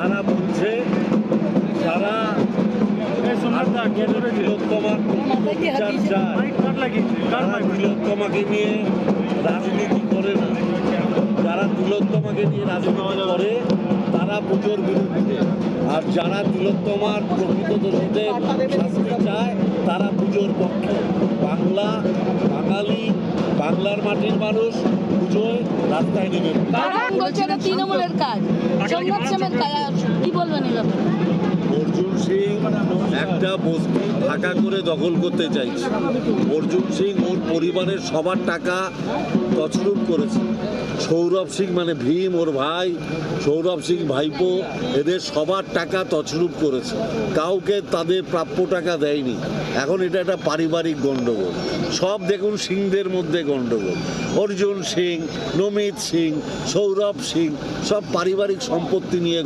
তারা বলছে যারা তিলোত্তমাকে নিয়ে রাজনীতি করে না। যারা তিলোত্তমাকে নিয়ে রাজনীতি করে, তারা পুজোর বিরুদ্ধে। আর যারা তিলোত্তমার প্রকৃত দোষীদের শাস্তি চায়, তারা পুজোর পক্ষে। বাংলা, বাঙালি বাংলার মাটির মানুষ পুজোয় রাস্তায় নেমে বলছে তৃণমূলের কাজ। কি বলবেন এই ব্যাপারে? অর্জুন সিং একটা বস্তি ফাঁকা করে দখল করতে চাইছে। অর্জুন সিং ওর পরিবারের সবার টাকা তছরূপ করেছে। সৌরভ সিং মানে ভীম ওর ভাই, সৌরভ সিং ভাইপো এদের সবার টাকা তছরূপ করেছে। কাউকে তাদের প্রাপ্য টাকা দেয়নি। এখন এটা একটা পারিবারিক গণ্ডগোল সব দেখুন সিংদের মধ্যে গণ্ডগোল অর্জুন সিং, নমিত সিং, সৌরভ সিং, সব পারিবারিক সম্পত্তি নিয়ে